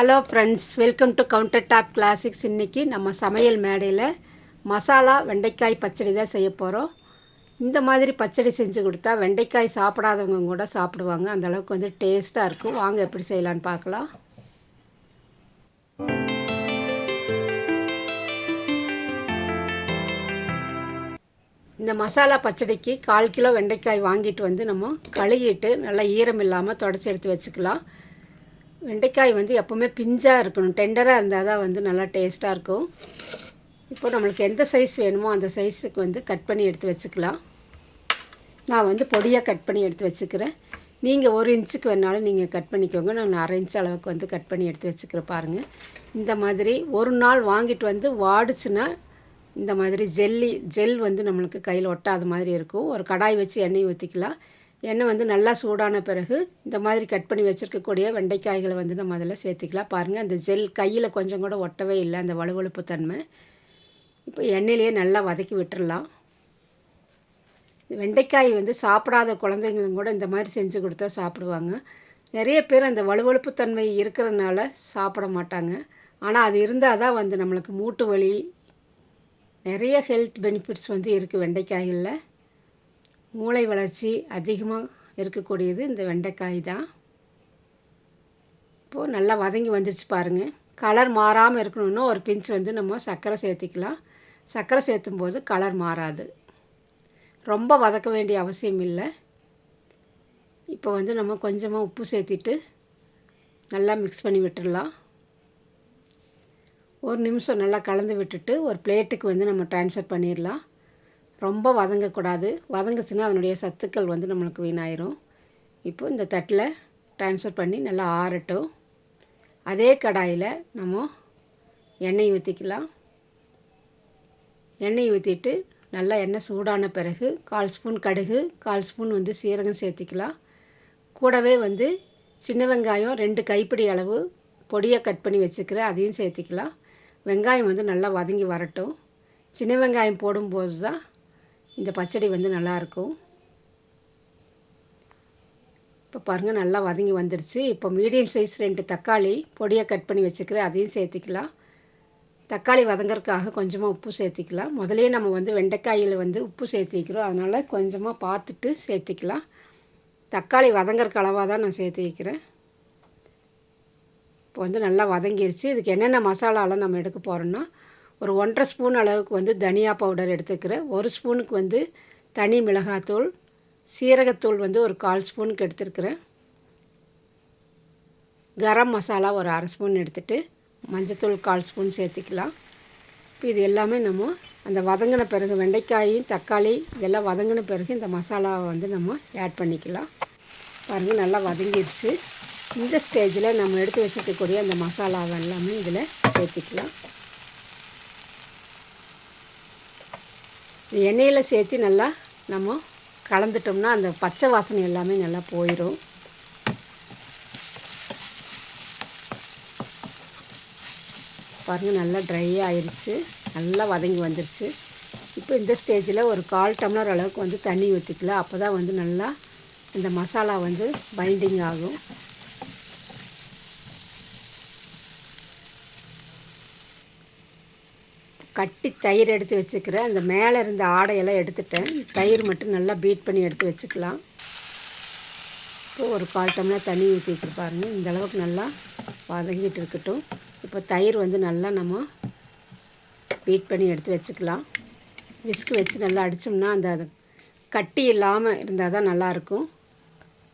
Hello friends welcome to counter top classics இன்றைக்கி நம்ம சமையல் மேடையில் மசாலா வெண்டைக்காய் பச்சடி தான் செய்ய போகிறோம் இந்த மாதிரி பச்சடி செஞ்சு கொடுத்தா வெண்டைக்காய் சாப்பிடாதவங்க கூட சாப்பிடுவாங்க. அந்தளவுக்கு வந்து டேஸ்ட்டாக இருக்கும். வாங்க எப்படி செய்யலான்னு பார்க்கலாம். இந்த மசாலா பச்சடிக்கு கால் கிலோ வெண்டைக்காய் வாங்கிட்டு வந்து நம்ம கழுகிட்டு நல்லா ஈரம் இல்லாமல் தொடச்சி எடுத்து வச்சுக்கலாம். வெண்டைக்காய் வந்து எப்போவுமே பிஞ்சாக இருக்கணும். டெண்டராக இருந்தால் தான் வந்து நல்லா டேஸ்ட்டாக இருக்கும். இப்போ நம்மளுக்கு எந்த சைஸ் வேணுமோ அந்த சைஸுக்கு வந்து கட் பண்ணி எடுத்து வச்சுக்கலாம். நான் வந்து பொடியாக கட் பண்ணி எடுத்து வச்சுக்கிறேன். நீங்கள் ஒரு இன்ச்சுக்கு வேணாலும் நீங்கள் கட் பண்ணிக்கோங்க. நான் அரை இன்ச் அளவுக்கு வந்து கட் பண்ணி எடுத்து வச்சுக்கிறேன் பாருங்கள் இந்த மாதிரி ஒரு நாள் வாங்கிட்டு வந்து வாடிச்சுன்னா இந்த மாதிரி ஜெல்லி ஜெல் வந்து நம்மளுக்கு கையில் ஒட்டாத மாதிரி இருக்கும். ஒரு கடாய் வச்சு எண்ணெய் ஊற்றிக்கலாம் எண்ணெய் வந்து நல்லா சூடான பிறகு இந்த மாதிரி கட் பண்ணி வச்சுருக்கக்கூடிய வெண்டைக்காய்களை வந்து நம்ம அதில் சேர்த்திக்கலாம். பாருங்கள் அந்த ஜெல் கையில் கொஞ்சம் கூட ஒட்டவே இல்லை அந்த வலுவழுப்பு தன்மை. இப்போ எண்ணெயிலேயே நல்லா வதக்கி விட்டுறலாம். வெண்டைக்காய் வந்து சாப்பிடாத குழந்தைங்களும் கூட இந்த மாதிரி செஞ்சு கொடுத்தா சாப்பிடுவாங்க. நிறைய பேர் அந்த வலுவழுப்பு தன்மை இருக்கிறதுனால சாப்பிட மாட்டாங்க. ஆனால் அது இருந்தால் தான் வந்து நம்மளுக்கு மூட்டு வலி நிறைய ஹெல்த் பெனிஃபிட்ஸ் வந்து இருக்குது வெண்டைக்காய்களில். மூளை வளர்ச்சி அதிகமாக இருக்கக்கூடியது இந்த வெண்டைக்காய் தான் இப்போது நல்லா வதங்கி வந்துடுச்சு பாருங்கள் கலர் மாறாமல் இருக்கணும்னா ஒரு பிஞ்ச் வந்து நம்ம சர்க்கரை சேர்த்திக்கலாம். சர்க்கரை சேர்த்தும் போது கலர் மாறாது. ரொம்ப வதக்க வேண்டிய அவசியம் இல்லை. இப்போ வந்து நம்ம கொஞ்சமாக உப்பு சேர்த்திட்டு நல்லா மிக்ஸ் பண்ணி விட்டுடலாம் ஒரு நிமிஷம் நல்லா கலந்து விட்டுட்டு ஒரு பிளேட்டுக்கு வந்து நம்ம ட்ரான்ஸ்ஃபர் பண்ணிடலாம். ரொம்ப வதங்கக்கூடாது. வதங்குச்சுன்னா அதனுடைய சத்துக்கள் வந்து நம்மளுக்கு வீணாயிரும். இப்போ இந்த தட்டில் ட்ரான்ஸ்ஃபர் பண்ணி நல்லா ஆறட்டும். அதே கடாயில் நம்ம எண்ணெய் ஊற்றிக்கலாம். எண்ணெய் ஊற்றிட்டு நல்லா எண்ணெய் சூடான பிறகு கால் ஸ்பூன் கடுகு கால் ஸ்பூன் வந்து சீரகம் சேர்த்திக்கலாம். கூடவே வந்து சின்ன வெங்காயம் ரெண்டு கைப்பிடி அளவு பொடியை கட் பண்ணி வச்சுக்கிறேன் அதையும் சேர்த்திக்கலாம். வெங்காயம் வந்து நல்லா வதங்கி வரட்டும். சின்ன வெங்காயம் போடும்போது தான் இந்த பச்சடி வந்து நல்லாயிருக்கும் இப்போ பாருங்கள் நல்லா வதங்கி வந்துடுச்சு இப்போ மீடியம் சைஸ் ரெண்டு தக்காளி பொடியை கட் பண்ணி வச்சுக்கிறேன். அதையும் சேர்த்திக்கலாம். தக்காளி வதங்கிறதுக்காக கொஞ்சமாக உப்பு சேர்த்திக்கலாம். முதலே நம்ம வந்து வெண்டைக்காயில் வந்து உப்பு சேர்த்திக்கிறோம். அதனால் கொஞ்சமாக பார்த்துட்டு சேர்த்திக்கலாம். தக்காளி வதங்கறக்கு அளவாக தான் நான் சேர்த்து வைக்கிறேன் இப்போ வந்து நல்லா வதங்கிருச்சு. இதுக்கு என்னென்ன மசாலாலாம் நம்ம எடுக்க போகிறோன்னா ஒரு ஒன்றரை ஸ்பூன் அளவுக்கு வந்து தனியா பவுடர் எடுத்துக்கிறேன். ஒரு ஸ்பூனுக்கு வந்து தனி மிளகாத்தூள் சீரகத்தூள் வந்து ஒரு கால் ஸ்பூனுக்கு எடுத்துருக்குறேன் கரம் மசாலா ஒரு அரை ஸ்பூன் எடுத்துகிட்டு மஞ்சத்தூள் கால் ஸ்பூன் சேர்த்திக்கலாம். இப்போ இது எல்லாமே நம்ம அந்த வதங்கின பிறகு வெண்டைக்காயும் தக்காளி இதெல்லாம் வதங்கின பிறகு இந்த மசாலாவை வந்து நம்ம ஆட் பண்ணிக்கலாம். பாருங்கள் நல்லா வதங்கிடுச்சு. இந்த ஸ்டேஜில் நம்ம எடுத்து வச்சுக்கக்கூடிய அந்த மசாலாவை எல்லாமே இதில் சேர்த்திக்கலாம். எண்ணெயில் சேர்த்து நல்லா நம்ம கலந்துட்டோம்னா அந்த பச்சை வாசனை எல்லாமே நல்லா போயிடும் பாருங்கள் நல்லா ட்ரை ஆயிடுச்சு நல்லா வதங்கி வந்துருச்சு. இப்போ இந்த ஸ்டேஜில் ஒரு கால் டம்ளர் அளவுக்கு வந்து தண்ணி ஊற்றிக்கலாம் அப்போ தான் வந்து நல்லா இந்த மசாலா வந்து பைண்டிங் ஆகும். கட்டி தயிர் எடுத்து வச்சுக்கிறேன். அந்த மேலே இருந்த ஆடையெல்லாம் எடுத்துட்டேன். தயிர் மட்டும் நல்லா பீட் பண்ணி எடுத்து வச்சுக்கலாம். இப்போ ஒரு கால் டம்ளர் தண்ணி ஊற்றிட்டு பாருங்க. இந்த அளவுக்கு நல்லா வதங்கிட்டு இருக்கட்டும். இப்போ தயிர் வந்து நல்லா நம்ம பீட் பண்ணி எடுத்து வச்சுக்கலாம். விஸ்கு வச்சு நல்லா அடித்தோம்னா அந்த அது கட்டி இல்லாமல் இருந்தால் தான் நல்லாயிருக்கும்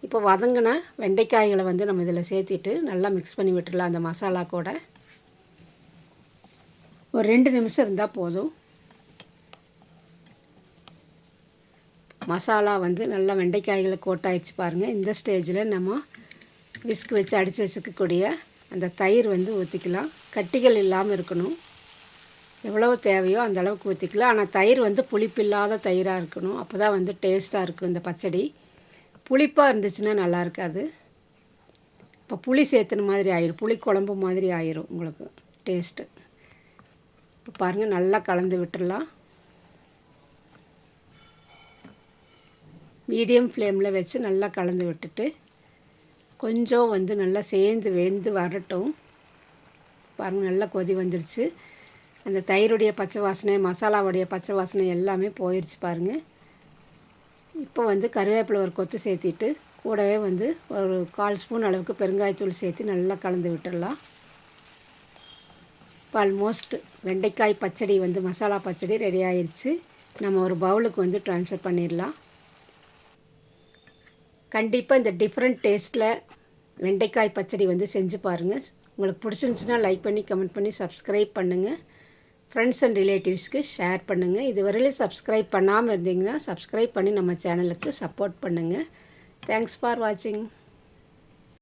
இப்போ வதங்கின வெண்டைக்காய்களை வந்து நம்ம இதில் சேர்த்திட்டு நல்லா மிக்ஸ் பண்ணி விட்டுடலாம். அந்த மசாலா கூட. ஒரு ரெண்டு நிமிஷம் இருந்தால் போதும். மசாலா வந்து நல்லா வெண்டைக்காய்களை கோட்டாயிடுச்சு பாருங்கள் இந்த ஸ்டேஜில் நம்ம விஸ்க் வச்சு அடித்து வச்சுக்கக்கூடிய அந்த தயிர் வந்து ஊற்றிக்கலாம் கட்டிகள் இல்லாமல் இருக்கணும். எவ்வளோ தேவையோ அந்த அளவுக்கு ஊற்றிக்கலாம் ஆனால் தயிர் வந்து புளிப்பில்லாத தயிராக இருக்கணும். அப்போ தான் வந்து டேஸ்ட்டாக இருக்கும் இந்த பச்சடி. புளிப்பாக இருந்துச்சுன்னா நல்லா இருக்காது. இப்போ புளி சேர்த்துன மாதிரி ஆயிரும். புளி குழம்பு மாதிரி ஆயிரும் உங்களுக்கு டேஸ்ட்டு. இப்போ பாருங்கள் நல்லா கலந்து விட்டுடலாம் மீடியம் ஃப்ளேமில் வச்சு நல்லா கலந்து விட்டுட்டு கொஞ்சம் வந்து நல்லா சேர்ந்து வெந்து வரட்டும். பாருங்கள் நல்லா கொதி வந்துருச்சு. அந்த தயிருடைய பச்சை வாசனை மசாலாவுடைய பச்சை வாசனை எல்லாமே போயிடுச்சு பாருங்கள் இப்போ வந்து கருவேப்பிலை ஒரு கொத்து சேர்த்திட்டு கூடவே வந்து ஒரு கால் ஸ்பூன் அளவுக்கு பெருங்காயத்தூள் சேர்த்து நல்லா கலந்து விட்டுடலாம் இப்போ ஆல்மோஸ்ட் வெண்டைக்காய் பச்சடி வந்து மசாலா பச்சடி ரெடி ஆயிடுச்சு நம்ம ஒரு பவுலுக்கு வந்து ட்ரான்ஸ்ஃபர் பண்ணிடலாம். கண்டிப்பாக இந்த டிஃப்ரெண்ட் டேஸ்ட்டில் வெண்டைக்காய் பச்சடி வந்து செஞ்சு பாருங்கள் உங்களுக்கு பிடிச்சிருந்துச்சுன்னா லைக் பண்ணி கமெண்ட் பண்ணி சப்ஸ்கிரைப் பண்ணுங்கள் ஃப்ரெண்ட்ஸ் அண்ட் ரிலேட்டிவ்ஸ்க்கு ஷேர் பண்ணுங்கள் இதுவரையிலும் சப்ஸ்கிரைப் பண்ணாமல் இருந்தீங்கன்னா சப்ஸ்கிரைப் பண்ணி நம்ம சேனலுக்கு சப்போர்ட் பண்ணுங்கள் தேங்க்ஸ் ஃபார் வாட்சிங்